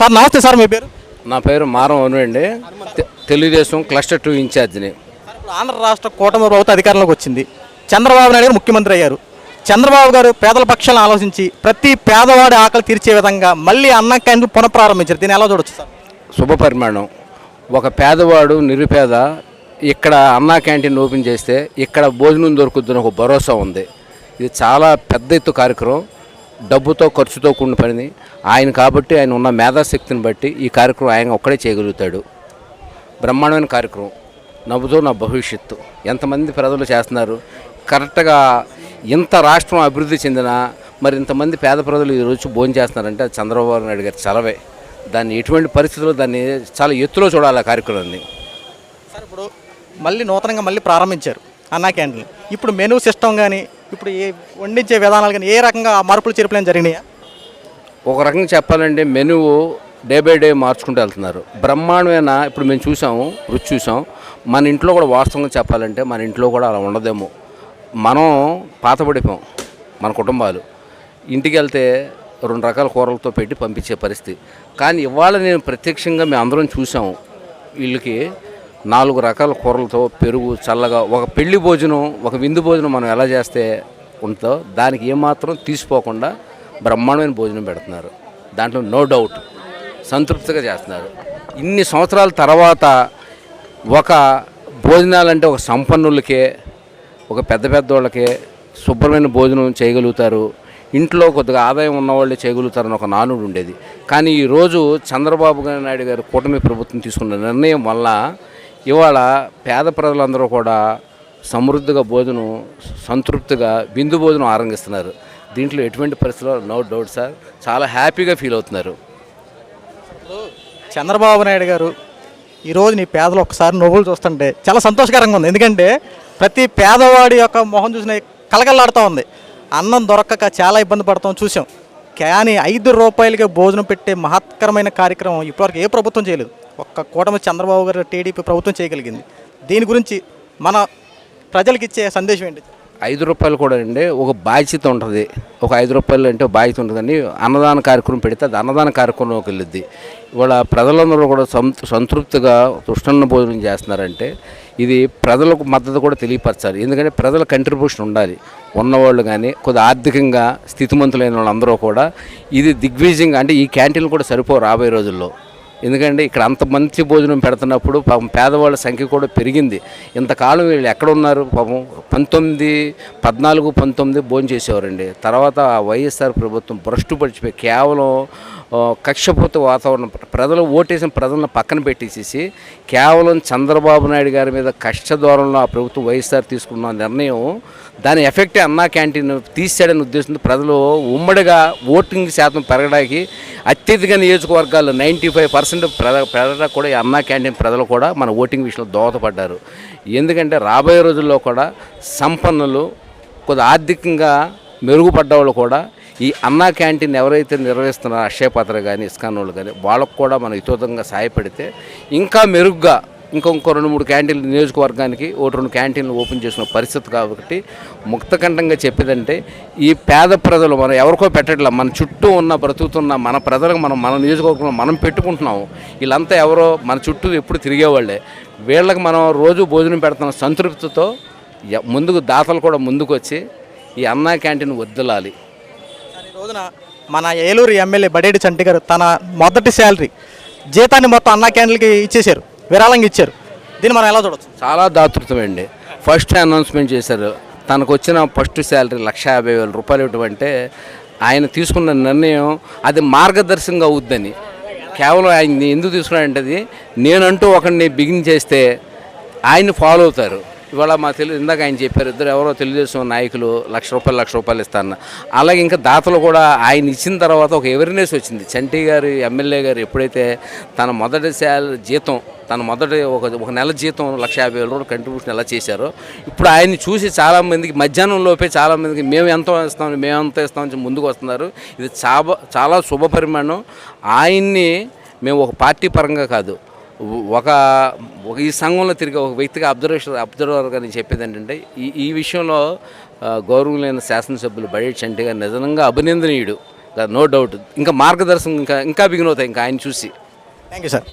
Sir నమస్తే sir మీ పేరు? నా పేరు మారం అండి. తెలుగుదేశం క్లస్టర్ టూ ఇన్ఛార్జిని. ఆంధ్ర రాష్ట్ర కూటమి ప్రభుత్వం అధికారంలోకి వచ్చింది. చంద్రబాబు నాయుడు గారు ముఖ్యమంత్రి అయ్యారు. చంద్రబాబు గారు పేదల పక్షాలను ఆలోచించి ప్రతి పేదవాడి ఆకలి తీర్చే విధంగా మళ్ళీ అన్న క్యాంటీన్ పునఃప్రారంభించారు. దీన్ని ఎలా చూడొచ్చు సార్? శుభ పరిమాణం. ఒక పేదవాడు నిరుపేద ఇక్కడ అన్నా క్యాంటీన్ ఓపెన్ చేస్తే ఇక్కడ భోజనం దొరుకుతుందని ఒక భరోసా ఉంది. ఇది చాలా పెద్ద ఎత్తు కార్యక్రమం. డబ్బుతో ఖర్చుతో కూడిన పనిది ఆయన కాబట్టి ఆయన ఉన్న మేధాశక్తిని బట్టి ఈ కార్యక్రమం ఆయన ఒక్కడే చేయగలుగుతాడు. బ్రహ్మాండమైన కార్యక్రమం. నవ్వుతో నా భవిష్యత్తు. ఎంతమంది ప్రజలు చేస్తున్నారు? కరెక్ట్గా ఇంత రాష్ట్రం అభివృద్ధి చెందిన మరి ఇంతమంది పేద ప్రజలు ఈరోజు భోజనం చేస్తున్నారంటే చంద్రబాబు నాయుడు గారి చలవే. దాన్ని ఎటువంటి పరిస్థితుల్లో దాన్ని చాలా ఎత్తులో చూడాలి ఆ కార్యక్రమాన్ని. సార్ ఇప్పుడు మళ్ళీ నూతనంగా మళ్ళీ ప్రారంభించారు. అన్నా క్యాంటీన్ ఇప్పుడు మెనూ సిస్టమ్ కానీ ఇప్పుడు ఏ వండించే విధానాలు కానీ ఏ రకంగా మార్పులు చేర్పులు జరిగినాయా? ఒక రకంగా చెప్పాలంటే మెనూ డే బై డే మార్చుకుంటూ వెళ్తున్నారు. బ్రహ్మాండమైన ఇప్పుడు మేము చూసాము రుచి చూసాం. మన ఇంట్లో కూడా వాస్తవంగా చెప్పాలంటే మన ఇంట్లో కూడా అలా ఉండదేమో. మనం పాతపడిపోయాం మన కుటుంబాలు. ఇంటికి వెళ్తే రెండు రకాల కూరలతో పెట్టి పంపించే పరిస్థితి. కానీ ఇవాళ నేను ప్రత్యక్షంగా మేము అందరం చూసాము వీళ్ళకి నాలుగు రకాల కూరలతో పెరుగు చల్లగా ఒక పెళ్ళి భోజనం ఒక విందు భోజనం మనం ఎలా చేస్తే ఉంటుందో దానికి ఏమాత్రం తీసిపోకుండా బ్రహ్మాండమైన భోజనం పెడుతున్నారు. దాంట్లో నో డౌట్ సంతృప్తిగా చేస్తున్నారు. ఇన్ని సంవత్సరాల తర్వాత ఒక భోజనాలంటే ఒక సంపన్నులకే ఒక పెద్ద పెద్దోళ్ళకే శుభ్రమైన భోజనం చేయగలుగుతారు. ఇంట్లో కొద్దిగా ఆదాయం ఉన్నవాళ్ళే చేయగలుగుతారని ఒక నానుడు ఉండేది. కానీ ఈరోజు చంద్రబాబు గారి నాయుడు గారు కూటమి ప్రభుత్వం తీసుకున్న నిర్ణయం వల్ల ఇవాళ పేద ప్రజలందరూ కూడా సమృద్ధిగా భోజనం సంతృప్తిగా బిందు భోజనం ఆరంభిస్తున్నారు. దీంట్లో ఎటువంటి పరిస్థితుల్లో నో డౌట్ సార్. చాలా హ్యాపీగా ఫీల్ అవుతున్నారు. చంద్రబాబు నాయుడు గారు ఈరోజు నీ పేదలు ఒకసారి నవ్వులు చూస్తుంటే చాలా సంతోషకరంగా ఉంది. ఎందుకంటే ప్రతి పేదవాడి యొక్క మొహం చూసిన కలగల్లాడుతూ ఉంది. అన్నం దొరకక చాలా ఇబ్బంది పడతాం చూసాం. కానీ ఐదు రూపాయలకి భోజనం పెట్టే మహత్కరమైన కార్యక్రమం ఇప్పటివరకు ఏ ప్రభుత్వం చేయలేదు. ఒక్క కూటమి చంద్రబాబు గారు టీడీపీ ప్రభుత్వం చేయగలిగింది. దీని గురించి మన ప్రజలకు ఇచ్చే సందేశం ఏంటి? ఐదు రూపాయలు కూడా అండి ఒక బాధ్యత ఉంటుంది. ఒక ఐదు రూపాయలు అంటే బాధ్యత ఉంటుందని అన్నదాన కార్యక్రమం పెడితే అది అన్నదాన కార్యక్రమంలోకి వెళ్ళిద్ది. ఇవాళ ప్రజలందరూ కూడా సంతృప్తిగా తృష్ణ భోజనం చేస్తున్నారంటే ఇది ప్రజలకు మద్దతు కూడా తెలియపరచాలి. ఎందుకంటే ప్రజల కంట్రిబ్యూషన్ ఉండాలి. ఉన్నవాళ్ళు కానీ కొద్ది ఆర్థికంగా స్థితిమంతులైన వాళ్ళందరూ కూడా ఇది దిగ్విజయంగా అంటే ఈ క్యాంటీన్లు కూడా సరిపో రాబోయే రోజుల్లో. ఎందుకంటే ఇక్కడ అంత మంచి భోజనం పెడుతున్నప్పుడు పాపం పేదవాళ్ళ సంఖ్య కూడా పెరిగింది. ఇంతకాలం వీళ్ళు ఎక్కడున్నారు పాపం? పంతొమ్మిది పద్నాలుగు పంతొమ్మిది భోజనం చేసేవారండి. తర్వాత వైఎస్ఆర్ ప్రభుత్వం భ్రష్టు పడిచిపోయి కేవలం కక్షపూత వాతావరణం ప్రజలు ఓటేసిన ప్రజలను పక్కన పెట్టేసేసి కేవలం చంద్రబాబు నాయుడు గారి మీద కష్ట ఆ ప్రభుత్వం వైఎస్ఆర్ తీసుకున్న నిర్ణయం దాని ఎఫెక్టే అన్నా క్యాంటీన్ తీసాడని ఉద్దేశంతో ప్రజలు ఉమ్మడిగా ఓటింగ్ శాతం పెరగడానికి అత్యధిక నియోజకవర్గాలు నైంటీ ఫైవ్ పర్సెంట్ పెరగడానికి కూడా ఈ అన్నా క్యాంటీన్ ప్రజలు కూడా మన ఓటింగ్ విషయంలో దోహదపడ్డారు. ఎందుకంటే రాబోయే రోజుల్లో కూడా సంపన్నులు కొద్ది ఆర్థికంగా మెరుగుపడ్డ వాళ్ళు కూడా ఈ అన్నా క్యాంటీన్ ఎవరైతే నిర్వహిస్తున్నారో అక్షయపాత్ర కానీ ఇస్కాన్ వాళ్ళు కానీ వాళ్ళకు కూడా మనం హితోతంగా సహాయపడితే ఇంకా మెరుగ్గా ఇంకొక రెండు మూడు క్యాంటీన్లు నియోజకవర్గానికి ఒకటి రెండు క్యాంటీన్లు ఓపెన్ చేసిన పరిస్థితి కాబట్టి ముక్తకంఠంగా చెప్పేదంటే ఈ పేద ప్రజలు మనం ఎవరికో పెట్టట్లా మన చుట్టూ ఉన్న బ్రతుకుతున్న మన ప్రజలకు మనం మన నియోజకవర్గంలో మనం పెట్టుకుంటున్నాము. వీళ్ళంతా ఎవరో మన చుట్టూ ఎప్పుడు తిరిగేవాళ్ళే. వీళ్ళకి మనం రోజు భోజనం పెడుతున్న సంతృప్తితో ముందుకు దాతలు కూడా ముందుకు వచ్చి ఈ అన్నా క్యాంటీన్ వద్దలాలి రోజున మన ఏలూరు ఎమ్మెల్యే బడేడి చంటి గారు తన మొదటి శాలరీ జీతాన్ని మొత్తం అన్నా క్యాండిల్కి ఇచ్చేశారు విరాళంగా ఇచ్చారు. దీన్ని మనం ఎలా చూడొచ్చు? చాలా దాతృత్వమండి. ఫస్ట్ అనౌన్స్మెంట్ చేశారు. తనకు వచ్చిన ఫస్ట్ శాలరీ లక్ష యాభై వేల రూపాయలు ఇవ్వటం ఆయన తీసుకున్న నిర్ణయం అది మార్గదర్శకంగా అవుద్దని. కేవలం ఆయన ఎందుకు తీసుకున్నాడంటే అది నేనంటూ ఒకరిని బిగిన్ చేస్తే ఆయన్ని ఫాలో అవుతారు. ఇవాళ మా తెలుగు ఇందాక ఆయన చెప్పారు ఇద్దరు ఎవరో తెలుగుదేశం నాయకులు లక్ష రూపాయలు లక్ష రూపాయలు ఇస్తాను అలాగే ఇంకా దాతలు కూడా ఆయన ఇచ్చిన తర్వాత ఒక అవేర్నెస్ వచ్చింది. చంటి గారు ఎమ్మెల్యే గారు ఎప్పుడైతే తన మొదటి జీతం తన మొదటి ఒక ఒక నెల జీతం లక్ష యాభై వేల రూపాయలు కంట్రిబ్యూషన్ ఎలా చేశారో ఇప్పుడు ఆయన్ని చూసి చాలామందికి మధ్యాహ్నం లోపే చాలామందికి మేము ఎంత ఇస్తాం మేము ఎంత ఇస్తామని ముందుకు వస్తున్నారు. ఇది చాలా చాలా శుభ పరిమాణం. ఆయన్ని మేము ఒక పార్టీ పరంగా కాదు ఒక ఒక ఈ సంఘంలో తిరిగే ఒక వ్యక్తిగా అబ్జర్వేషన్ అబ్జర్వర్గా నేను చెప్పేది ఏంటంటే ఈ ఈ విషయంలో గౌరవం లేని శాసనసభ్యులు బడేటి చంటి గారు నిజంగా అభినందనీయుడు. No doubt. ఇంకా మార్గదర్శనం ఇంకా ఇంకా బిగిన్ అవుతాయి ఇంకా ఆయన చూసి. Thank you sir